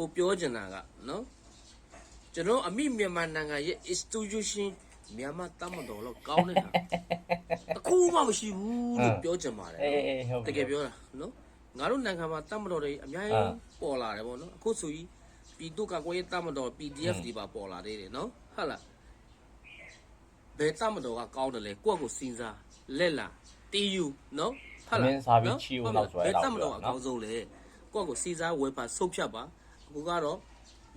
ကိုပြောချင်တာကနော်ကျွန်တော်အမိမြန်မာနိုင်ငံရဲ့ institution မြန်မာတမတော်လို့ကောင်းနေတာတစ်ခုမှမရှိဘူးလို့ပြောချင်ပါတယ်အေးအေးဟုတ်တကယ်ပြောတာနော်ငါတို့နိုင်ငံမှာတမတော်တွေအများအာကြီးပေါ်လာတယ်ပေါ့နော်အခုဆိုရင်ပြည်သူ့ကကွယ်ရေးတမတော် PDF တွေပါပေါ်လာသေးတယ်နော်ဟုတ်လားဘယ်တမတော်ကကောင်းတယ်လဲကိုယ့်ကိုစဉ်းစားလက်လာ TU နော်ဟုတ်လားမင်းစားပြီးချီဦးလောက်ဆိုဘရယ်တော့တမတော်ကနော်ကောင်းဆုံးလဲကိုယ့်ကိုစဉ်းစားဝယ်ပါဆုတ်ဖြတ်ပါ အခုကတော့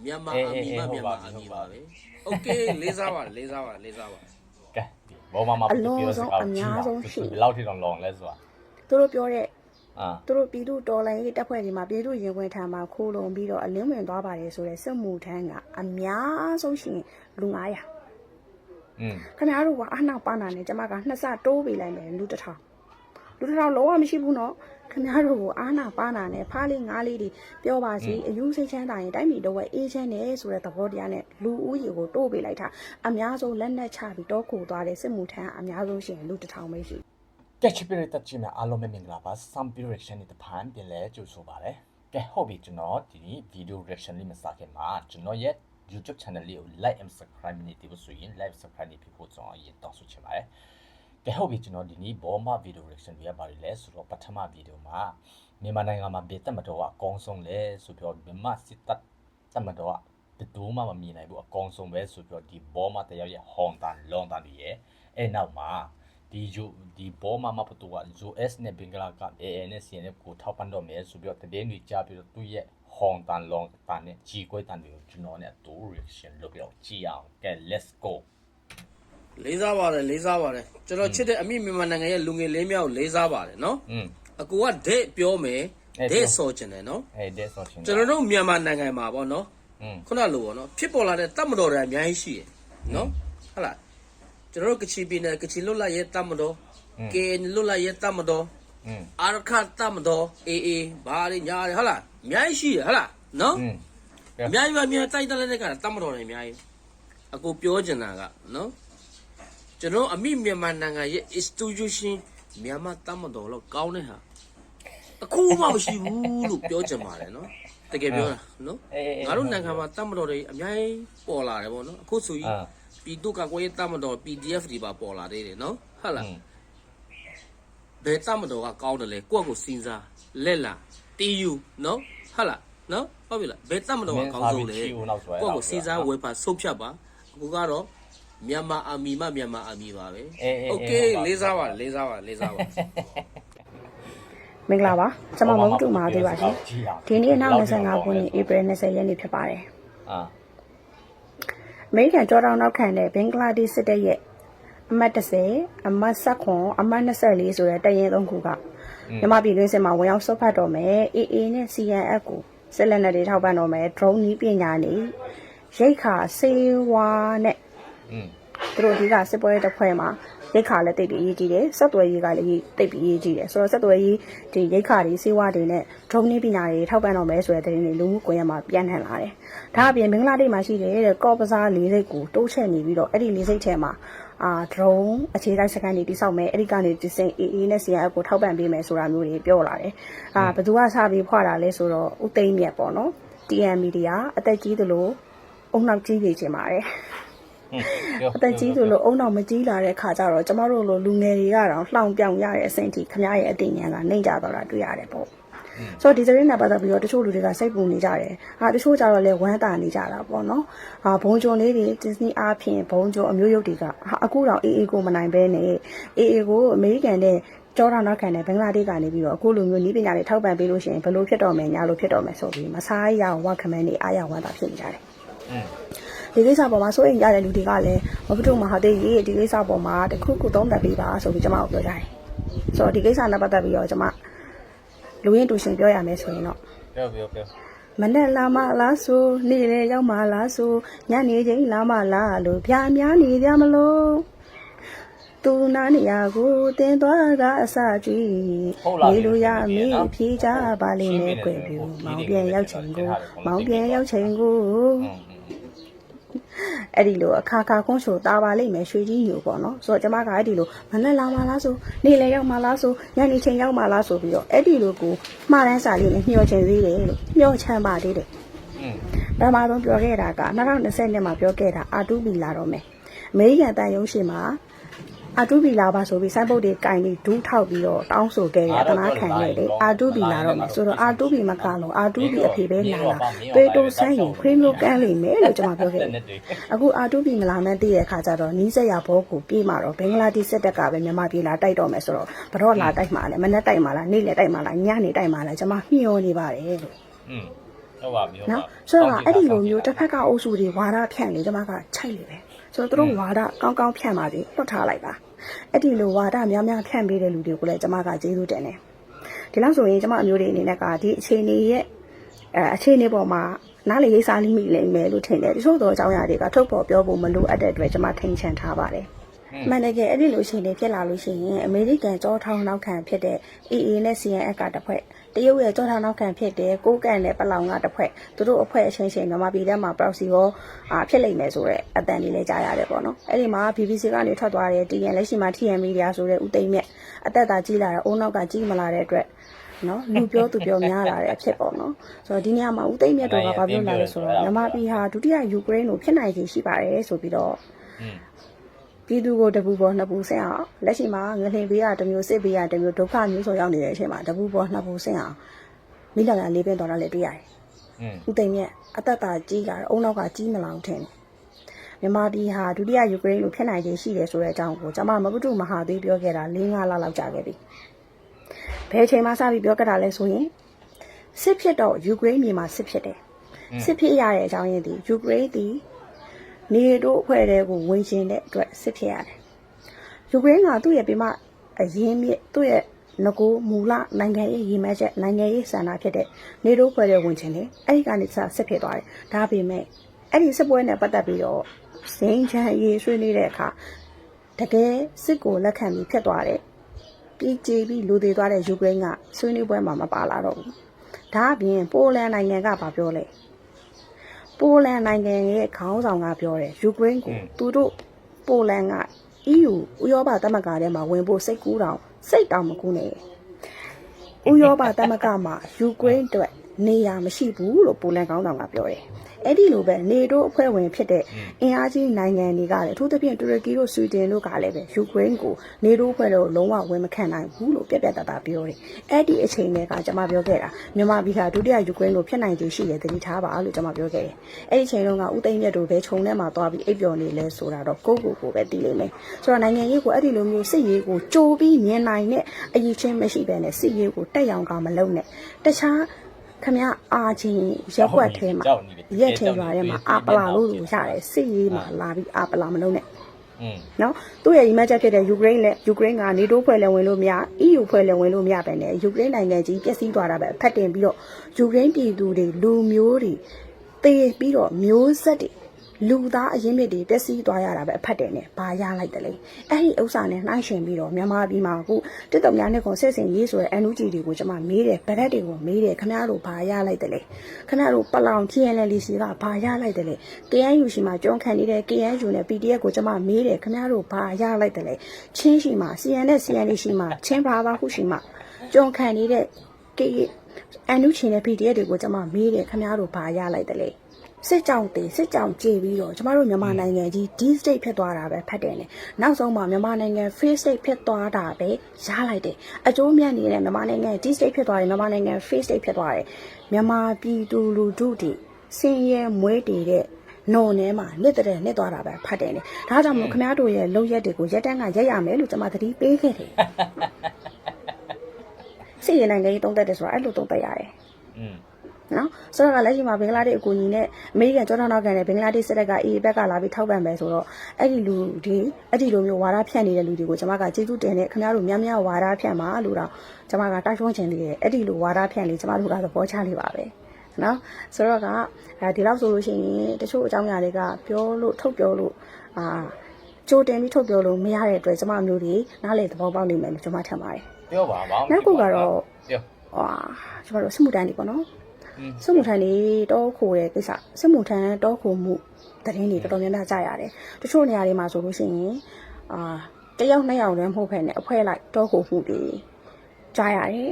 မြန်မာ အေး အ အေး မီ အေး မ ဟုတ် မြ ပါ န်မာ ပြီ အမီ ဟုတ်ပါ ပါ ပြီ ပဲโอเคလေးစားပါလေးစားပါလေးစားပါ ကဲဘောမမပြောစကားဘယ်လောက်ထိတော့လောင်လဲဆိုတာ သူတို့ပြောတဲ့ အာ သူတို့ပြည်သူတော်လှန်ရေးတပ်ဖွဲ့တွေမှာပြည်သူရင်ဝင်ထံမှာခိုးလုံပြီးတော့အလင်းဝင်သွားပါတယ်ဆိုတဲ့စစ်မှုထမ်းကအများဆုံးရှိရင်လူ900 อืม ခင်ဗျားတို့ကအနောက်ပါနာနဲ့ကျမကနှစ်ဆတိုးပေးလိုက်မယ်လူတစ်ထောင်လူတစ်ထောင်လုံးဝမရှိဘူးနော် ခင်ဗျားတို့ကိုအာနာပါနာနဲ့ဖားလေးငားလေးတွေပြောပါစီအယူစိတ်ချမ်းသာရင်တိုင်းပြည်တော့ဝဲအေးချမ်းတယ်ဆိုတဲ့သဘောတရားနဲ့လူဦးရေကိုတိုးပေးလိုက်တာအများဆုံးလက်နက်ချပြီးတော့ခိုသွားတဲ့စစ်မှုထမ်းအများဆုံးရှိရင်လူတစ်ထောင်ပဲရှိကဲချစ်ပြရတဲ့ချင်းများအားလုံးပဲမင်္ဂလာပါ some direction နဲ့တဖန်ပြန်လဲကြိုဆိုပါရစေကဲဟုတ်ပြီကျွန်တော်ဒီ video reaction လေးမစခင်မှာကျွန်တော်ရဲ့ YouTube channel လေးကို like and subscribe နေတယ်ဆိုရင် like subscribe နေပြီးဖို့ကျွန်တော်အရင်တောင်းဆိုချင်ပါတယ် ကဲဟုတ်ပြီကျွန်တော်ဒီနေ့ဘောမ video reaction တွေကဘာတွေလဲဆိုတော့ပထမ video မှာမြန်မာနိုင်ငံမှာပြည်သက်မတော်ကအကောင်းဆုံးလဲဆိုပြီးတော့မြန်မာစစ်တပ်တက်မတော်ကဘယ်သူမှမမြင်နိုင်ဘူးအကောင်းဆုံးပဲဆိုပြီးတော့ဒီဘောမတယောက်ရဲ့ဟွန်တန်လွန်တန်တွေရဲ့အဲ့နောက်မှာဒီဂျိုဒီဘောမမဖတူက US နဲ့ဘင်္ဂလားက AA နဲ့ CNF ကိုထောက်ပံ့တော့မယ်ဆိုပြီးတော့တည်င်းတွေကြားပြီးတော့သူ့ရဲ့ဟွန်တန်လောင်တန်နဲ့ကြီးကွဲတန်တွေကိုကျွန်တော်နဲ့အတူ reaction လုပ်ပြီးတော့ကြည့်အောင်ကဲ let's go လေးစားပါတယ်လေးစားပါတယ်ကျွန်တော်ချစ်တဲ့အမိမြန်မာနိုင်ငံရဲ့လူငယ်လေးများကိုလေးစားပါတယ်နော် อืม အကူကဒိတ်ပြောမယ် အဲ့ ဒိတ် ပြော ဆော်ချင်တယ်နော် hey this watching ကျွန်တော်တို့မြန်မာနိုင်ငံမှာပေါ့နော် อืม ခုနလိုပေါ့နော်ဖြစ်ပေါ်လာတဲ့တပ်မတော်တွေအများကြီးရှိတယ်နော်ဟုတ်လားကျွန်တော်တို့ကချီပြည်နယ်ကချီလွတ်လပ်ရေးတပ်မတော်ကေလွတ်လပ်ရေးတပ်မတော် อืม အာရခတပ်မတော်အေအေဘာတွေညာတွေဟုတ်လားအများကြီးရှိတယ်ဟုတ်လားနော် อืม အများကြီးပဲအများကြီးတိုက်တက်တဲ့ကတပ်မတော်တွေအများကြီးအကူပြောချင်တာကနော် ကျွန်တော်အမိမြန်မာနိုင်ငံရဲ့ institution မြန်မာတပ်မတော်လို့ကောင်းတဲ့ဟာတစ်ခုမှမရှိဘူးလို့ပြောချင်ပါတယ်နော်တကယ်ပြောတာနော်အေးအေးငါတို့နိုင်ငံမှာတပ်မတော်တွေအများကြီးပေါ်လာတယ်ပေါ့နော်အခုဆိုရင်အာပြည်သူ့ကကွယ်ရေးတပ်မတော် PDF တွေပါပေါ်လာသေးတယ်နော်ဟုတ်လားอืมဘယ်တပ်မတော်ကကောင်းတယ်လဲကိုယ့်ကိုစဉ်းစားလက်လာ TU နော်ဟုတ်လားနော်ဟုတ်ပြီလားဘယ်တပ်မတော်ကကောင်းဆုံးလဲချီဦးလောက်ဆိုရကိုယ့်တော့ကိုစဉ်းစားဝယ်ပါဆုတ်ဖြတ်ပါအခုကတော့ မြန်မာအာမီမှမြန်မာအာမီပါပဲအေးအေး okay လေးစားပါလေးစားပါလေးစားပါ မင်္ဂလာပါကျွန်မမုံတူမာသေးပါရှင်ဒီနေ့2025ခုနှစ်ဧပြီ20ရက်နေ့ဖြစ်ပါတယ်အာအမေရိကန်ကြောတောင်နောက်ခံတဲ့ဘင်္ဂလားဒေ့ရှ်စစ်တပ်ရဲ့အမှတ်30အမှတ်29အမှတ်24ဆိုတဲ့တရင်သုံးခုကမြန်မာပြည်တွင်းစစ်မှာဝင်ရောက်ဆုတ်ဖတ်တော်မယ် AA နဲ့ CNF ကိုစစ်လက်နက်တွေထောက်ပံ့တော်မယ် drone နည်းပညာတွေရိတ်ခါစေဝါနဲ့ သူတို့ဒီကစစ်ပွဲတစ်ဖွဲ့မှာရိတ်ခါလည်းတိတ်ပြီးရေးကြည့်တယ်ဆက်သွယ်ရေးကလည်းတိတ်ပြီးရေးကြည့်တယ်ဆိုတော့ဆက်သွယ်ရေးဒီရိတ်ခါတွေစေဝါတွေနဲ့ drone နီးပညာတွေထောက်ပံ့တော့မယ်ဆိုတဲ့သတင်းတွေလူမှုကွန်ရက်မှာပြန့်နှံ့လာတယ်ဒါအပြင်ဘင်္ဂလားဒေ့ရှ်မှာရှိတဲ့ကော့ပဇားလေးစိတ်ကိုတိုးချက်နေပြီးတော့အဲ့ဒီလေးစိတ်ထဲမှာအာ drone အခြေတိုက်စကန်တွေတိစောက်မယ်အဲ့ဒီကနေဒီစင် AA နဲ့ CIF ကိုထောက်ပံ့ပေးမယ်ဆိုတာမျိုးတွေပြောလာတယ်အာဘယ်သူကစပြီးဖွာတာလဲဆိုတော့ဥသိမ်းမြတ်ပေါ့နော် TM Media အသက်ကြီးသလိုအုံနောက်ကြီးနေချင်ပါတယ်อืมပြော အသက်ကြီးသူလို့အုံနောက်မကြီးလာတဲ့ခါကျတော့ကျမတို့လိုလူငယ်တွေကတော့လှောင်ပြောင်ရတဲ့အဆင့်ထိခမရဲ့အသိဉာဏ်ကနှိမ့်ကြတော့တာတွေ့ရတယ်ပေါ့ဆိုတော့ဒီသတင်းနဲ့ပတ်သက်ပြီးတော့တချို့လူတွေကစိတ်ပူနေကြတယ်။ဟာတချို့ကြတော့လည်းဝမ်းသာနေကြတာပေါ့နော်။ဟာဘုံကြုံလေးတွေ Disney အားဖြင့်ဘုံကြုံအမျိုးရုပ်တွေကဟာအခုတော့အေးအေးကိုမနိုင်ဘဲနဲ့အေးအေးကိုအမေရိကန်နဲ့ကျောတာနောက်ခံတဲ့ဘင်္ဂလားဒေ့ရှ်ကနေပြီးတော့အခုလိုမျိုးနည်းပညာတွေထောက်ပံ့ပေးလို့ရှိရင်ဘယ်လိုဖြစ်တော့မယ်ညာလိုဖြစ်တော့မယ်ဆိုပြီးမစားရအောင်ဝက်ခမန်းတွေအားရဝမ်းသာဖြစ်နေကြတယ်อืม ဒီကိစ္စပေါ်မှာစိုးရိမ်ကြတဲ့လူတွေကလည်းမဖထုတ်မဟာသေးကြီးဒီကိစ္စပေါ်မှာတခုခုသုံးသပ်ပေးပါဆိုပြီးကျွန်မတို့ပြောကြတယ်ဆိုတော့ဒီကိစ္စနဲ့ပတ်သက်ပြီးတော့ကျွန်မလူရင်းတူရှင်ပြောရမယ်ဆိုရင်တော့ပြောပြောပြောမနဲ့လာမလားဆိုနေ့လေရောက်မလားဆိုညနေချင်းလာမလားလို့ပြာများနေကြမလို့သူနာနေရကိုတင်သွားတာအစကြွေးလေလိုရမင်းဖြေးကြပါလိမ့်မယ်ကွယ်ပြူမောင်ပြန်ရောက်ချိန်ကိုမောင်ပြန်ရောက်ချိန်ကို အဲ့ဒီလိုအခါခါကွန်းချိုတာပါလိမ့်မယ်ရွှေကြီးယူပေါ့နော်ဆိုတော့ကျမကအဲ့ဒီလိုမနဲ့လာမလားဆိုနေလေရောက်မလားဆိုညနေချိန်ရောက်မလားဆိုပြီးတော့အဲ့ဒီလိုကိုမှားတန်းစာလေးနဲ့မျှော်ချင်သေးတယ်လို့မျှော်ချမ်းပါသေးတယ်ပထမဆုံးပြောခဲ့တာက2020နှစ်မှာပြောခဲ့တာအာတူပီလာတော့မယ်အမေရိကန်တန်ရုံးရှင်မှာ အာတူဘီလာပါဆိုပြီးစိုင်းပုတ်တွေကင်ပြီးဒူးထောက်ပြီးတော့တောင်းဆိုခဲ့ရတနာခံခဲ့တယ်အာတူဘီလာတော့မယ်ဆိုတော့အာတူဘီမကလို့အာတူဘီအဖေပဲလာလာပေတိုဆန်းရင်ခွေးမျိုးကန်းလိမ့်မယ်လို့ကျွန်မပြောခဲ့တယ် အခုအာတူပီမလာမှန်းသိတဲ့အခါကျတော့နီးစက်ရဘောကိုပြေးมาတော့ဘင်္ဂလားဒေ့ရှ်စစ်တပ်ကပဲမြန်မာပြည်လာတိုက်တော့မယ်ဆိုတော့ဘတော့လာတိုက်မှာလဲမနေ့တိုက်မှာလားနေ့လယ်တိုက်မှာလားညနေတိုက်မှာလားကျွန်မမျှော်နေပါတယ်လို့ อืมဟုတ်ပါပြီဟုတ်ပါ နော်ဆိုတော့အဲ့ဒီလိုမျိုးတစ်ဖက်ကအုပ်စုတွေဝါဒဖြန့်နေကျွန်မကချိုက်လေပဲဆိုတော့သူတို့ဝါဒကောင်းကောင်းဖြန့်ပါစေလွတ်ထားလိုက်ပါ အဲ့ဒီလိုဝါဒများများဖြန့်ပေးတဲ့လူတွေကိုလည်းကျွန်မကကျေးဇူးတင်တယ်ဒီလောက်ဆိုရင်ကျွန်မအမျိုးတွေအနေနဲ့ကဒီအခြေအနေရဲ့အဲအခြေအနေပေါ်မှာနားလေရေးစားလိမ့်မိလိမ့်မယ်လို့ထင်တယ်တချို့သောအကြောင်းအရာတွေကထုတ်ဖော်ပြောဖို့မလိုအပ်တဲ့အတွက်ကျွန်မထိန်ချန်ထားပါတယ်မှန်တကယ်အဲ့ဒီလိုရှင်နေဖြစ်လာလို့ရှိရင်အမေရိကန်ကြောထောင်းနောက်ခံဖြစ်တဲ့ AA နဲ့ CNF ကတစ်ဖွဲ့ တရုတ်ရဲ့ကြောထောင်းနောက်ခံဖြစ်တဲ့ကိုးကန်နဲ့ပလောင်ကတစ်ဖွဲ့သူတို့အဖွဲ့အချင်းချင်းမြန်မာပြည်ထဲမှာ proxy ရောအာဖြစ်လိမ့်မယ်ဆိုတော့အတန်လေးလည်းကြားရတယ်ပေါ့နော်အဲ့ဒီမှာ BBC ကနေထွက်သွားတဲ့ TN လက်ရှိမှာ TN Media ဆိုတဲ့ဦးသိမ့်မြက်အသက်သာကြီးလာတဲ့အိုးနောက်ကကြီးမလာတဲ့အတွက်နော်လူပြောသူပြောများလာတဲ့အဖြစ်ပေါ့နော်ဆိုတော့ဒီနေရာမှာဦးသိမ့်မြတ်တော်ကဘာပြောလာလဲဆိုတော့မြန်မာပြည်ဟာဒုတိယယူကရိန်းကိုဖြစ်နိုင်ခြေရှိပါတယ်ဆိုပြီးတော့อืม ပြည်သူကိုတပူပေါ်နှစ်ပူဆင်းအောင်လက်ရှိမှာငလင်ပေးရတစ်မျိုးစစ်ပေးရတစ်မျိုးဒုက္ခမျိုးဆိုရောက်နေတဲ့အချိန်မှာတပူပေါ်နှစ်ပူဆင်းအောင်မိလောင်ရလေးပင်တော်တာလည်းတွေ့ရတယ်อืม။ဦးသိမ့်မြတ်အသက်တာကြီးလာအုံနောက်ကကြီးမလောင်ထင်တယ်။မြန်မာပြည်ဟာဒုတိယယူကရိန်းလိုဖြစ်နိုင်ခြေရှိတယ်ဆိုတဲ့အကြောင်းကိုကျွန်မမပုတုမဟာသေးပြောခဲ့တာ၄၅လလောက်ကြာခဲ့ပြီ။ဘယ်အချိန်မှစပြီးပြောခဲ့တာလဲဆိုရင်စစ်ဖြစ်တော့ယူကရိန်းမြေမှာစစ်ဖြစ်တယ်။စစ်ဖြစ်ရတဲ့အကြောင်းရင်းဒီယူကရိန်းဒီ နေတို့အဖွဲ့တွေကိုဝင်ရှင်တဲ့အတွက်စစ်ဖြစ်ရတယ်။ယူကရိန်းကသူ့ရဲ့ပြမအရင်းမြစ်သူ့ရဲ့ငကိုမူလနိုင်ငံရေးရည်မှန်းချက်နိုင်ငံရေးစံနာဖြစ်တဲ့နေတိုးဖွဲ့တဲ့ဝင်ချင်းလေအဲ့ဒီကနေစဆက်ဖြစ်သွားတယ်ဒါပေမဲ့အဲ့ဒီစစ်ပွဲနဲ့ပတ်သက်ပြီးတော့စင်းချမ်းရေးဆွေးနွေးတဲ့အခါတကယ်စစ်ကိုလက်ခံပြီးဖြစ်သွားတယ်ပြည်ကြည်ပြီးလူသေးသွားတဲ့ယူကရိန်းကဆွေးနွေးပွဲမှာမပါလာတော့ဘူးဒါအပြင်ပိုလန်နိုင်ငံကဗာပြောလဲ ပိုလန်နိုင်ငံရဲ့ခေါင်းဆောင်ကပြောတယ်ယူကရိန်းကိုသူတို့ပိုလန်က EU ဥရောပသမဂ္ဂထဲမှာဝင်ဖို့စိတ်ကူးတောင်စိတ်တောင်မကူးနဲ့ဥရောပသမဂ္ဂမှာယူကရိန်းအတွက် နေရာမရှိဘူးလို့ပိုလန်ကောင်းဆောင်ကပြောတယ်အဲ့ဒီလိုပဲနေတိုးအဖွဲ့ဝင်ဖြစ်တဲ့အင်အားကြီးနိုင်ငံတွေကလည်းအထူးသဖြင့်တူရကီတို့ဆွီဒင်တို့ကလည်းပဲယူကရိန်းကိုနေတိုးအဖွဲ့တို့လုံးဝဝင်မခံနိုင်ဘူးလို့ပြက်ပြက်တသားပြောတယ်အဲ့ဒီအချိန်တွေကကျွန်မပြောခဲ့တာမြန်မာပြည်ဟာဒုတိယယူကရိန်းကိုဖြစ်နိုင်ခြေရှိတယ်တတိထားပါလို့ကျွန်မပြောခဲ့တယ်အဲ့ဒီအချိန်တုန်းကဦးသိန်းမြတ်တို့ပဲခြုံထဲမှာသွားပြီးအိပ်ပျော်နေလဲဆိုတာတော့ကိုယ့်ကိုယ်ကိုပဲသိလိမ့်မယ်ဆိုတော့နိုင်ငံရေးကိုအဲ့ဒီလိုမျိုးစစ်ရေးကိုကြိုပြီးမြင်နိုင်တဲ့အရေးချင်းမရှိဘဲနဲ့စစ်ရေးကိုတက်ရောင်ကမလုံးနဲ့တခြား ခမအာချင်းရက်ွက်ထဲမှာရက်ထဲရွာထဲမှာအာပလာလို့လို့ရတယ်စစ်ရေးမှာလာပြီးအာပလာမလုံးနဲ့อืมနော်သူ့ရဲ့ရီမတ်ချက်ဖြစ်တဲ့ယူကရိန်းနဲ့ယူကရိန်းကနေတိုးဖွဲ့လည်းဝင်လို့မရ EU ဖွဲ့လည်းဝင်လို့မရပဲနဲ့ယူကရိန်းနိုင်ငံကြီးပျက်စီးသွားတာပဲဖတ်တင်ပြီးတော့ယူကရိန်းပြည်သူတွေလူမျိုးတွေတေးပြီးတော့မျိုးဆက်တွေ လူသားအရင်းမြစ်တွေပျက်စီးသွားရတာပဲအဖတ်တယ်နဲ့ဘာရလိုက်တယ်လေအဲ့ဒီဥစ္စာနဲ့နှိုင်းရှင်ပြီးတော့မြန်မာပြည်မှာအခုတစ်တုံများနဲ့ကွန်ဆက်စင်ရေးဆိုတဲ့ NUG တွေကိုကျွန်မမေးတယ်ဗရက်တွေကိုမေးတယ်ခင်ဗျားတို့ဘာရလိုက်တယ်လဲခင်ဗျားတို့ပလောင် TNL စီကဘာရလိုက်တယ်လဲ KNU ရှိမှာကြောင်းခံနေတဲ့ KNU နဲ့ PDF ကိုကျွန်မမေးတယ်ခင်ဗျားတို့ဘာရလိုက်တယ်လဲချင်းရှိမှာ CN နဲ့ CN ရှိမှာချင်းဘာဘာဟုရှိမှာကြောင်းခံနေတဲ့ K အန်နုချင်တဲ့ PDF တွေကိုကျွန်မမေးတယ်ခင်ဗျားတို့ဘာရလိုက်တယ်လဲ စစ်ကြောင်တေစစ်ကြောင်ကြေပြီးတော့ကျမတို့မြန်မာနိုင်ငံကြီး D state ဖြစ်သွားတာပဲဖတ်တယ်နဲ့နောက်ဆုံးမှာမြန်မာနိုင်ငံ free state ဖြစ်သွားတာပဲရလိုက်တယ်အကျိုးမြတ်နေတဲ့မြန်မာနိုင်ငံ D state ဖြစ်သွားတယ်မြန်မာနိုင်ငံ free state ဖြစ်သွားတယ်မြန်မာပြည်သူလူထုတွေစင်ရဲမွေးတည်တဲ့နော်နဲမှာနှစ်တဲ့နှစ်သွားတာပဲဖတ်တယ်နဲ့ဒါကြောင့်မို့ခမရတို့ရဲ့လုံရက်တွေကိုရက်တန်းကရက်ရမယ်လို့ကျွန်မသတိပေးခဲ့တယ်စစ်ရေးနိုင်ငံကြီးတုံးတက်တယ်ဆိုတာအဲ့လိုတုံးတက်ရတယ်อืม နော်ဆိုတော့လက်ရှိမှာဘင်္ဂလားဒေ့ရှ်အကူအညီနဲ့အမေရိကန်ကြောထောက်နောက်ခံတဲ့ဘင်္ဂလားဒေ့ရှ်စစ်တပ်ကအေးဘက်ကလာပြီးထောက်ပံ့မယ်ဆိုတော့အဲ့ဒီလူတွေအဲ့ဒီလိုမျိုးဝါဒဖြန့်နေတဲ့လူတွေကိုကျွန်မကကျေးဇူးတင်တဲ့ခင်ဗျားတို့များများဝါဒဖြန့်ပါလို့တော့ကျွန်မကတိုက်တွန်းချင်သေးတယ်အဲ့ဒီလိုဝါဒဖြန့်လေးကျွန်မတို့ကသဘောချလေးပါပဲနော်ဆိုတော့ကဒီလောက်ဆိုလို့ရှိရင်တချို့အကြောင်းအရာတွေကပြောလို့ထုတ်ပြောလို့အာကြိုတင်ပြီးထုတ်ပြောလို့မရတဲ့အတွက်ကျွန်မမျိုးတွေနားလေသဘောပေါက်နေမယ်လို့ကျွန်မထင်ပါတယ်ပြောပါပါနောက်ခုကတော့ပြောဟာကျွန်တော်တို့စစ်မှုတန်းတွေပေါ့နော်อืม စစ်မှုထမ်းတွေတောခိုတဲ့ကိစ္စစစ်မှုထမ်းတောခိုမှုတရင်တွေတော်တော်များများကြားရတယ်တချို့နေရာတွေမှာဆိုလို့ရှိရင်အာတယောက်နှစ်ယောက်တည်းမဟုတ်ဖ ೇನೆ အဖွဲလိုက်တောခိုမှုတွေကြားရတယ်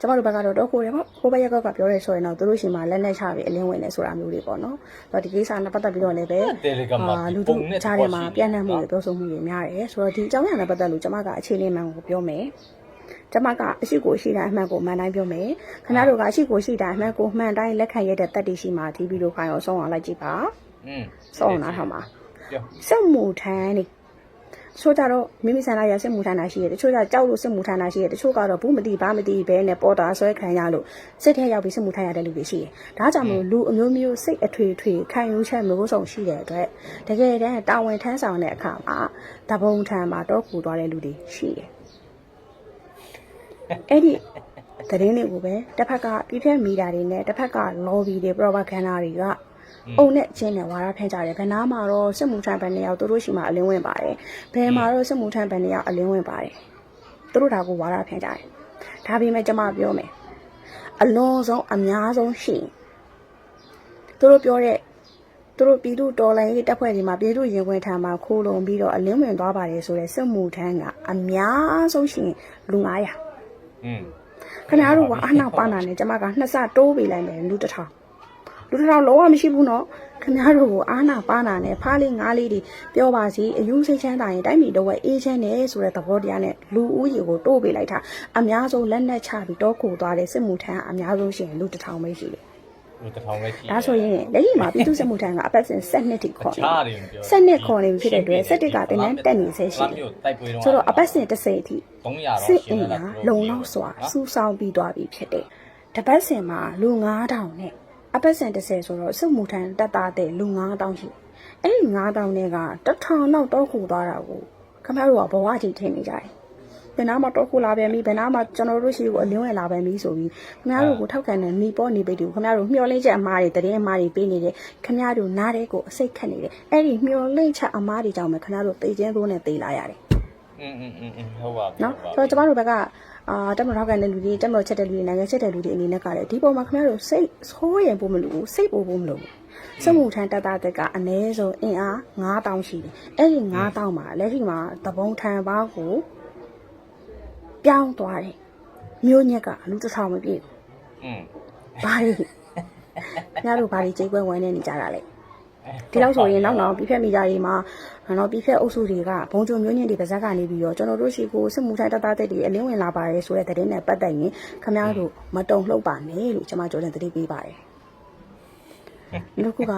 ကျမတို့ဘက်ကတော့တော့ခိုးတယ်ပေါ့ခိုးဘက်ရက်ကပြောရဲဆိုရင်တော့သူတို့ရှိမှလက်နဲ့ချပြီးအလင်းဝင်နေဆိုတာမျိုးတွေပေါ့နော်ဆိုတော့ဒီကိစ္စနဲ့ပတ်သက်ပြီးတော့လည်းပဲတယ်လီဂရမ်မှာလူပုံတို့နဲ့ကြားထဲမှာပြန့်နှံ့မှုတွေပြောဆိုမှုတွေများတယ်ဆိုတော့ဒီအကြောင်းအရာနဲ့ပတ်သက်လို့ကျမကအခြေအနေမှန်ကိုပြောမယ် ကျမကအရှိကိုရှိတဲ့အမှန်ကိုမှန်တိုင်းပြောမယ်ခင်ဗျားတို့ကအရှိကိုရှိတဲ့အမှန်ကိုမှန်တိုင်းလက်ခံရတဲ့တက်တည်ရှိမှဒီဗီဒီယိုဖိုင်ကိုဆုံးအောင်လိုက်ကြည့်ပါอืมဆုံးအောင်နားထောင်ပါပြောစက်မှုထမ်းနေချို့ကြတော့မိမိဆန္ဒရစက်မှုထမ်းတာရှိတယ်တချို့ကြကြောက်လို့စက်မှုထမ်းတာရှိတယ်တချို့ကတော့ဘူးမတိဘာမတိဘဲနဲ့ပေါ်တာဆွဲခံရလို့စိတ်ထဲရောက်ပြီးစက်မှုထမ်းရတဲ့လူတွေရှိတယ်ဒါကြောင့်မို့လူအမျိုးမျိုးစိတ်အထွေထွေခံယူချက်မျိုးစုံရှိတဲ့အတွက်တကယ်တမ်းတာဝန်ထမ်းဆောင်တဲ့အခါမှာတပုံထမ်းမှာတော့ကူသွားတဲ့လူတွေရှိတယ် အဲ့ဒီသတင်းတွေကိုပဲတစ်ဖက်ကပြည့်ပြည့်မီတာတွေနဲ့တစ်ဖက်က lobby တွေ propaganda တွေကအုံနဲ့ချင်းနဲ့ဝါရဖဲကြတယ်ဘယ်နာမှာတော့စစ်မှုထမ်းဘယ်နှစ်ယောက်သူတို့ရှိမှအလင်းဝင်ပါတယ်ဘယ်မှာတော့စစ်မှုထမ်းဘယ်နှစ်ယောက်အလင်းဝင်ပါတယ်သူတို့ဒါကိုဝါရဖဲကြတယ်ဒါပေမဲ့ကျွန်မပြောမယ်အလွန်ဆုံးအများဆုံးရှိရင်သူတို့ပြောတဲ့သူတို့ပြည်သူတော်လိုင်းရေးတပ်ဖွဲ့တွေမှာပြည်သူရင်ဝင်ထမ်းမှာခိုးလုံပြီးတော့အလင်းဝင်သွားပါတယ်ဆိုတဲ့စစ်မှုထမ်းကအများဆုံးရှိရင်လူ900อืม ခင်ဗျားတို့ကအာနာပါနာနဲ့ကျမကနှစ်ဆတိုးပေးလိုက်မယ်လူတစ်ထောင်လူတစ်ထောင်လုံးဝမရှိဘူးနော်ခင်ဗျားတို့ကိုအာနာပါနာနဲ့ဖားလေးငားလေးတွေပြောပါစီအယူစိတ်ချမ်းသာရင်တိုင်းပြည်တော့ဝဲအေးချမ်းတယ်ဆိုတဲ့သဘောတရားနဲ့လူဦးရေကိုတိုးပေးလိုက်တာအများဆုံးလက်နက်ချပြီးတော့ကိုသွားတဲ့စစ်မှုထမ်းအများဆုံးရှိရင်လူတစ်ထောင်ပဲရှိတယ်လူ တစ်ထောင်ပဲရှိဒါဆိုရင်လက်ရှိမှာပြည်သူစစ်မှုထမ်းကအပတ်စဉ်7နှစ်ထိခေါ်နေချားတယ်ပြော7နှစ်ခေါ်နေပြီဖြစ်တဲ့အတွက်7ကတင်တန်းတက်နေဆဲရှိတယ်မျိုးတိုက်ပွဲတော့ဆိုတော့အပတ်စဉ်30အထိ300တော့စစ်ရှအင်းင်လာအားလုံလောက်စွာစူးစောင်းပြီးသွားပြီဖြစ်တယ်။တပတ်စင်မှာလူ9000နဲ့အပတ်စင်30ဆိုတော့စုမှုထမ်းတက်တာတဲ့လူ9000ရှိတယ်။အဲ့ဒီ9000နဲ့က1000လောက်တော့ခုသွားတာကိုခင်ဗျားတို့ကဘဝကြီးထင်နေကြတယ်။ ဘယ်နာမှတော့ခုလာပြန်ပြီဘယ်နာမှကျွန်တော်တို့ရှိကိုအလင်းဝင်လာပြန်ပြီဆိုပြီးခင်ဗျားတို့ကိုထောက်ခံတဲ့နေပေါ်နေပိတ်တူခင်ဗျားတို့မျှော်လင့်ချက်အမားတွေတရင်အမားတွေပေးနေတယ်ခင်ဗျားတို့နားတဲ့ကိုအစိတ်ခတ်နေတယ်အဲ့ဒီမျှော်လင့်ချက်အမားတွေကြောင့်ပဲခင်ဗျားတို့တေချင်းသိုးနဲ့တေးလာရတယ် อืมอืมอืมอืมဟုတ်ပါပြီ နော်ဆိုတော့ကျမတို့ဘက်ကအာတက်မတော်ထောက်ကန်တဲ့လူတွေတက်မတော်ချက်တဲ့လူတွေနိုင်ငံချက်တဲ့လူတွေအနေနဲ့ကလည်းဒီပုံမှာခင်ဗျားတို့စိတ်ဆိုးရင်ပို့မလို့ဘူးစိတ်ပို့ဖို့မလို့ဘူးစမှုထမ်းတတတက်ကအနည်းဆုံးအင်အား9000ရှိတယ်အဲ့ဒီ9000မှာလက်ရှိမှာသဘုံထမ်းပေါင်းကို ပြောင်းသွားတယ်မျိုးညက်ကလူတစ်ထောင်မပြည့်ဘူး อืม ဘာတွေခင်ဗျားတို့ဘာတွေကြိတ်ပွဲဝမ်းနေနေကြတာလဲ ဒီလောက်ဆိုရင်နောက်နောက်ပြီးဖက်မိသားတွေမှာနော်ပြီးဖက်အုပ်စုတွေကဘုံကျုံမျိုးညင်းတွေပါဇက်ကနေပြီးတော့ကျွန်တော်တို့ရှိကိုစစ်မှုထမ်းတတတဲ့တွေအလင်းဝင်လာပါတယ်ဆိုတဲ့သတင်းနဲ့ပတ်သက်ရင်ခမ ्या တို့မတုံလှုပ်ပါနဲ့လို့ကျွန်မကြော်တဲ့သတိပေးပါတယ်လူကက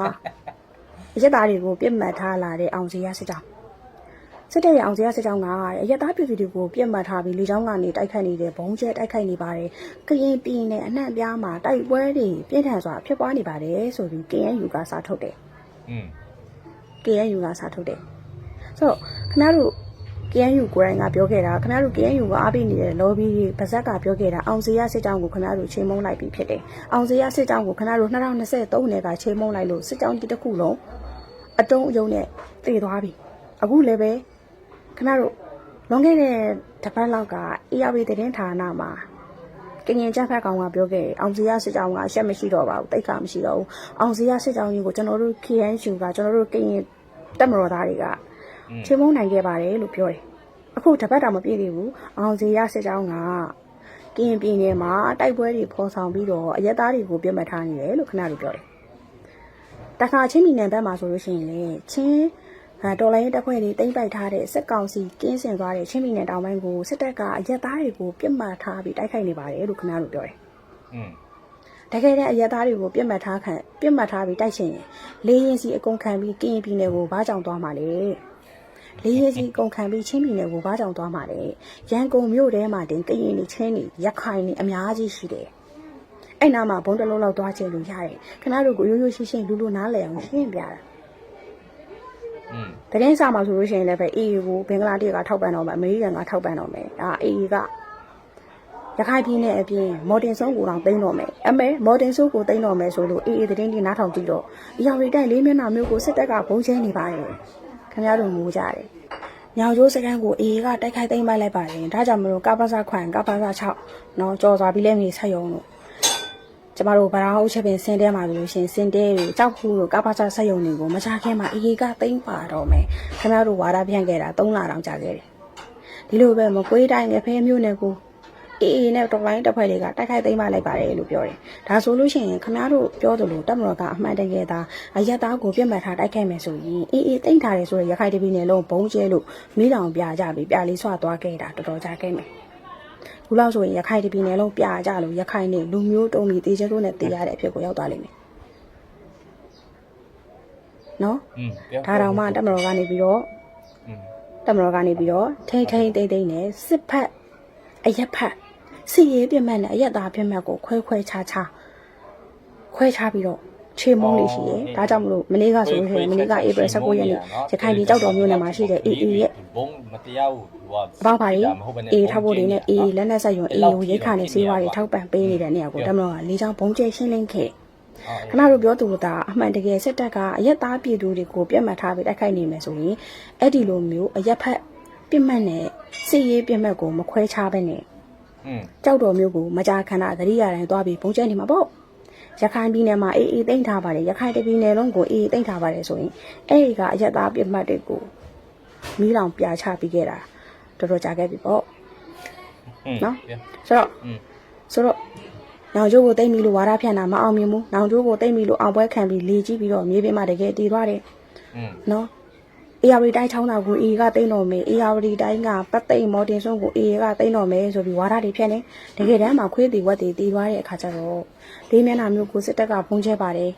အရက်သားတွေကိုပြစ်မှတ်ထားလာတဲ့အောင်စရာစစ်ကြောင်း စစ်တဲ့ရအောင်စရာစစ်ကြောင်းကအရက်သားပြည်သူတွေကိုပြစ်မှတ်ထားပြီးလူချောင်းကနေတိုက်ခိုက်နေတဲ့ဘုံကျဲတိုက်ခိုက်နေပါတယ်ကရင်ပြည်နယ်အနှံ့အပြားမှာတိုက်ပွဲတွေပြင်းထန်စွာဖြစ်ပွားနေပါတယ်ဆိုပြီး KNU ကစာထုတ်တယ်อืม KNU ကစာထုတ်တယ်ဆိုတော့ခင်ဗျားတို့ KNU ကိုယ်တိုင်ကပြောခဲ့တာခင်ဗျားတို့ KNU ကအားပေးနေတဲ့ lobby တွေဗဇက်ကပြောခဲ့တာအောင်စရာစစ်ကြောင်းကိုခင်ဗျားတို့ချိန်မုံလိုက်ပြီးဖြစ်တယ်အောင်စရာစစ်ကြောင်းကိုခင်ဗျားတို့2023နဲ့ကချိန်မုံလိုက်လို့စစ်ကြောင်းတစ်ခုလုံးအတုံးအယုံနဲ့တည်သွားပြီအခုလည်းပဲ ခင်ဗျားတို့လွန်ခဲ့တဲ့တစ်ပတ်လောက်က ERB သတင်းဌာနမှာကင်ရင်ချက်ဖက်ကောင်ကပြောခဲ့တယ်အောင်စရာစစ်ကြောင်းကအရှက်မရှိတော့ပါဘူးတိတ်ခါမရှိတော့ဘူးအောင်စရာစစ်ကြောင်းကြီးကိုကျွန်တော်တို့ KNU ကကျွန်တော်တို့ကရင်တက်မတော်သားတွေကချင်းမုန်းနိုင်ခဲ့ပါတယ်လို့ပြောတယ်အခုတပတ်တောင်မပြည့်သေးဘူးအောင်စီရစစ်ကြောင်းကကရင်ပြည်နယ်မှာတိုက်ပွဲတွေဖော်ဆောင်ပြီးတော့အရက်သားတွေကိုပြတ်မှတ်ထားနေတယ်လို့ခဏလိုပြောတယ်တခါချင်းပြည်နယ်ဘက်မှာဆိုလို့ရှိရင်လေချင်းအဲ တော်လိုင်းရေးတပ်ဖွဲ့တွေတိမ့်ပိုက်ထားတဲ့စစ်ကောင်စီကင်းစင်သွားတဲ့ချင်းပြည်နယ်တောင်ပိုင်းကိုစစ်တပ်ကအရက်သားတွေကိုပြစ်မှတ်ထားပြီးတိုက်ခိုက်နေပါတယ်လို့ခင်ဗျားတို့ပြောတယ်อืมတကယ်တဲ့အရက်သားတွေကိုပြစ်မှတ်ထားခံပြစ်မှတ်ထားပြီးတိုက်ချင်ရင်လေးရင်စီအကုန်ခံပြီးကရင်ပြည်နယ်ကိုဘာကြောင်သွားမှာလဲလေးရင်စီအကုန်ခံပြီးချင်းပြည်နယ်ကိုဘာကြောင်သွားမှာလဲရန်ကုန်မြို့ထဲမှာတင်ကရင်နေချင်းနေရခိုင်နေအများကြီးရှိတယ်အဲ့နာမှာဘုံတစ်လုံးလောက်သွားချင်လို့ရတယ်ခင်ဗျားတို့ကိုရိုးရိုးရှင်းရှင်းလူလူနားလည်အောင်ရှင်းပြတာ อืมတရင်စာမှာဆိုလို့ရှိရင်လည်းပဲ AA ကိုဘင်္ဂလားဒေ့ရှ်ကထောက်ပံ့တော့မယ်အမေရိကန်ကထောက်ပံ့တော့မယ်ဒါ AA ကရခိုင်ပြည်နယ်အပြင်မော်တင်ဆုံးကိုတော့သိမ်းတော့မယ်အမေမော်တင်ဆုံးကိုသိမ်းတော့မယ်ဆိုလို့ AA သတင်းဒီနားထောင်ကြည့်တော့အရာတွေတိုက်လေးမျက်နှာမျိုးကိုစစ်တပ်ကဘုံချဲနေပါတယ်ခင်ဗျားတို့ငိုကြတယ်ညောင်ကျိုးစကန်ကို AA ကတိုက်ခိုက်သိမ်းပိုက်လိုက်ပါတယ်ဒါကြောင့်မလို့ကပ္ပစာခွန်ကပ္ပစာ6နော်ကြော်စွာပြီးလဲမြေဆက်ယုံလို့ ကျမတို့ဗရာဟုတ်ချက်ပင်စင်တဲမှာဆိုလို့ရှရင်စင်တဲတွေကြောက်ဖူးတို့ကပ္ပစာဆက်ယုံတွေကိုမချခင်မှာ AA ကသိမ်းပါတော့မယ်ခင်ဗျားတို့ဝါဒပြန့်ခဲ့တာ3လတောင်ကြာခဲ့တယ်ဒီလိုပဲမကွေးတိုင်းငဖဲမျိုးနယ်ကိုအေးအေးနဲ့တော်လိုင်းတပ်ဖွဲ့တွေကတိုက်ခိုက်သိမ်းမလိုက်ပါတယ်လို့ပြောတယ်။ဒါဆိုလို့ရှိရင်ခမားတို့ပြောသလိုတပ်မတော်ကအမှန်တကယ်သာအရက်သားကိုပြစ်မှတ်ထားတိုက်ခိုက်မယ်ဆိုရင်အေးအေးသိမ်းထားတယ်ဆိုရင်ရခိုင်တပြည်နယ်လုံးဘုံကျဲလို့မိလောင်ပြကြပြီးပြလေးဆွသွားခဲ့တာတော်တော်ကြာခဲ့မယ်။ ခုလောက်ဆိုရင်ရခိုင်တပြည်နယ်လုံးပြာကြလို့ရခိုင်နေလူမျိုးတုံးပြီးတေချဲတို့နဲ့တေရတဲ့အဖြစ်ကိုရောက်သွားလိမ့်မယ်နော်ဒါတောင်မှတမတော်ကနေပြီးတော့တမတော်ကနေပြီးတော့ထိန်ထိန်တိတ်တိတ်နဲ့စစ်ဖက်အရက်ဖက်စီရေးပြမှတ်နဲ့အရက်သားပြမှတ်ကိုခွဲခွဲခြားခြားခွဲခြားပြီးတော့ ခြေမုံလေးရှိရဲဒါကြောင့်မလို့မနေ့ကဆိုလို့ရှိရင်မနေ့ကဧပြီ19ရက်နေ့ရခိုင်ပြည်ကြောက်တော်မြို့နယ်မှာရှိတဲ့ AA ရဲ့ဘုံမတရားဘူးဟိုအပေါင်းပါတွေ AA ထောက်ဖို့တွေနဲ့ AA လက်နက်ဆက်ယုံ AA ကိုရိတ်ခါနဲ့စေးဝါးတွေထောက်ပံ့ပေးနေတဲ့နေရာကိုတပ်မတော်ကလေးချောင်းဘုံကျဲရှင်းလင်းခဲ့ခဏတို့ပြောသူတို့ကအမှန်တကယ်စစ်တပ်ကအရက်သားပြည်သူတွေကိုပြတ်မှတ်ထားပြီးတိုက်ခိုက်နေမယ်ဆိုရင်အဲ့ဒီလိုမျိုးအရက်ဖက်ပြစ်မှတ်နဲ့စစ်ရေးပြစ်မှတ်ကိုမခွဲခြားဘဲနဲ့อืมကြောက်တော်မျိုးကိုမကြာခဏသတိရတိုင်းသွားပြီးပုံကျဲနေမှာပေါ့ ရခိုင်ပြည်နယ်မှာအေးအေးသိမ့်ထားပါတယ်ရခိုင်တပြည်နယ်လုံးကိုအေးအေးသိမ့်ထားပါတယ်ဆိုရင်အဲ့ဒီကအရက်သားပြစ်မှတ်တွေကိုမီးလောင်ပြာချပြီးခဲ့တာတော်တော်ကြာခဲ့ပြီပေါ့နော်ဆိုတော့ဆိုတော့နောင်ကျိုးကိုသိမ့်ပြီးလို့ဝါရဖြန့်တာမအောင်မြင်ဘူးနောင်ကျိုးကိုသိမ့်ပြီးလို့အောင်ပွဲခံပြီးလေကြီးပြီးတော့မြေပြင်မှာတကယ်တည်သွားတယ်နော် အေယာဝတီတိုင်းချောင်းတာကိုအေကတိမ့်တော်မယ်အေယာဝတီတိုင်းကပတ်သိမ့်မော်တင်ဆုံးကိုအေကတိမ့်တော်မယ်ဆိုပြီးဝါရတွေဖြန့်နေတကယ်တမ်းမှာခွေးတီဝက်တီတည်သွားတဲ့အခါကျတော့လေးမျက်နှာမျိုးကိုစစ်တပ်ကဖုံးချဲပါတယ်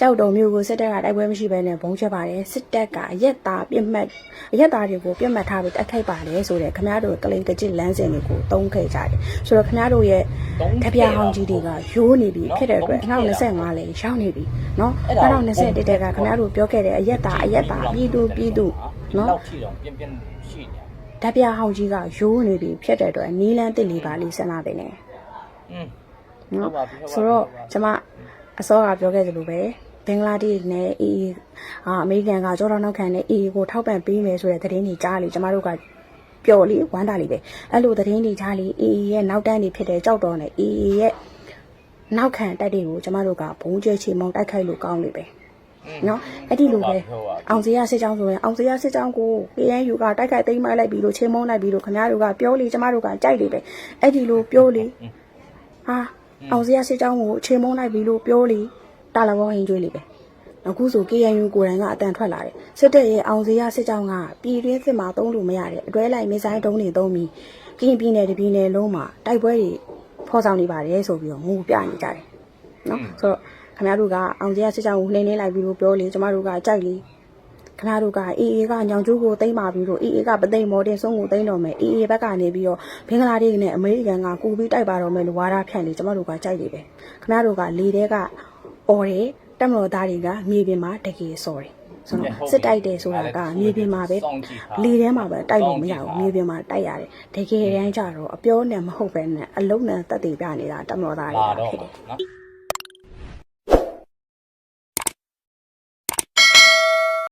ကြောက်တော်မျိုးကိုစစ်တပ်ကတိုက်ပွဲမရှိဘဲနဲ့ဘုံချက်ပါတယ်စစ်တပ်ကအရက်သားပြစ်မှတ်အရက်သားတွေကိုပြစ်မှတ်ထားပြီးတိုက်ခိုက်ပါတယ်ဆိုတဲ့ခမားတို့ကလိန်ကကြစ်လမ်းစဉ်တွေကိုတုံးခဲ့ကြတယ်ဆိုတော့ခမားတို့ရဲ့ တပြားဟောင်းကြီးတွေကရိုးနေပြီဖြစ်တဲ့အတွက်2025လည်းရောက်နေပြီเนาะ2021တက်ကခင်ဗျားတို့ပြောခဲ့တဲ့အယက်တာအယက်တာပြည်သူပြည်သူเนาะ လောက်ထီတော့ပြင်းပြင်းရှိနေ တပြားဟောင်းကြီးကရိုးနေပြီဖြစ်တဲ့အတွက်နီးလန်းတစ်လေးပါလေးစဉ်းစားပေးနေ อืม เนาะ ဟုတ်ပါပြီဟုတ်ပါပြီ ဆိုတော့ကျွန်မအစောကပြောခဲ့သလိုပဲ ဘင်္ဂလားဒေ့ရှ်နဲ့ AA အာအမေရိကန်ကကြောတော်နောက်ခံနဲ့ AA ကိုထောက်ပံ့ပေးမယ်ဆိုတဲ့သတင်းတွေကြားလေကျမတို့ကပျော်လေးဝမ်းသာလေးပဲအဲ့လိုသတင်းတွေကြားလေ AA ရဲ့နောက်တန်းတွေဖြစ်တဲ့ကြောက်တော်နဲ့ AA ရဲ့နောက်ခံတက်တွေကိုကျမတို့ကဘုံကျဲချေမောင်းတိုက်ခိုက်လို့ကောင်းလေပဲနော်အဲ့ဒီလိုပဲအောင်စရစစ်ကြောင်းဆိုရင်အောင်စရစစ်ကြောင်းကို KNU ကတိုက်ခိုက်သိမ်းမိုက်လိုက်ပြီးလို့ချင်းမုန်းလိုက်ပြီးလို့ခင်ဗျားတို့ကပြောလေကျမတို့ကကြိုက်လေပဲအဲ့ဒီလိုပြောလေဟာအောင်စရစစ်ကြောင်းကိုချင်းမုန်းလိုက်ပြီးလို့ပြောလေ တာလဘောဟင်းကျွေးလေပဲအခုဆို KNU ကိုယ်တိုင်ကအတန်ထွက်လာတယ်စစ်တပ်ရဲ့အောင်စရစစ်ကြောင်းကပြည်တွင်းစစ်မှာသုံးလို့မရတဲ့အတွဲလိုက်မစ်ဆိုင်တုံးတွေသုံးပြီးကရင်ပြည်နယ်တပြည်နယ်လုံးမှာတိုက်ပွဲတွေဖော်ဆောင်နေပါတယ်ဆိုပြီးတော့ငူပြနေကြတယ်နော်ဆိုတော့ခင်ဗျားတို့ကအောင်စရစစ်ကြောင်းကိုနှိမ့်နှိမ့်လိုက်ပြီးလို့ပြောလေကျမတို့ကကြိုက်လေခဏတို့ကအေးအေးကညောင်ကျိုးကိုတိမ့်ပါပြီးတော့အေးအေးကပသိမ်မော်တင်ဆုံးကိုတိမ့်တော့မယ်အေးအေးဘက်ကနေပြီးတော့ဘင်္ဂလားဒေ့ရှ်နဲ့အမေရိကန်ကကူပြီးတိုက်ပါတော့မယ်လို့ဝါဒဖြန့်နေကျမတို့ကကြိုက်နေပဲခဏတို့ကလေတဲက အော်တယ်တက်မတော်သားတွေကမြေပြင်မှာတကယ်စော်တယ်ဆိုတော့စစ်တိုက်တယ်ဆိုတာကမြေပြင်မှာပဲလေထဲမှာပဲတိုက်လို့မရဘူးမြေပြင်မှာတိုက်ရတယ်တကယ်တမ်းကျတော့အပြောနဲ့မဟုတ်ပဲနဲ့အလုံးနဲ့တက်တည်ပြနေတာတက်မတော်သားတွေလာပဲတော့ဖြစ်တယ်နော်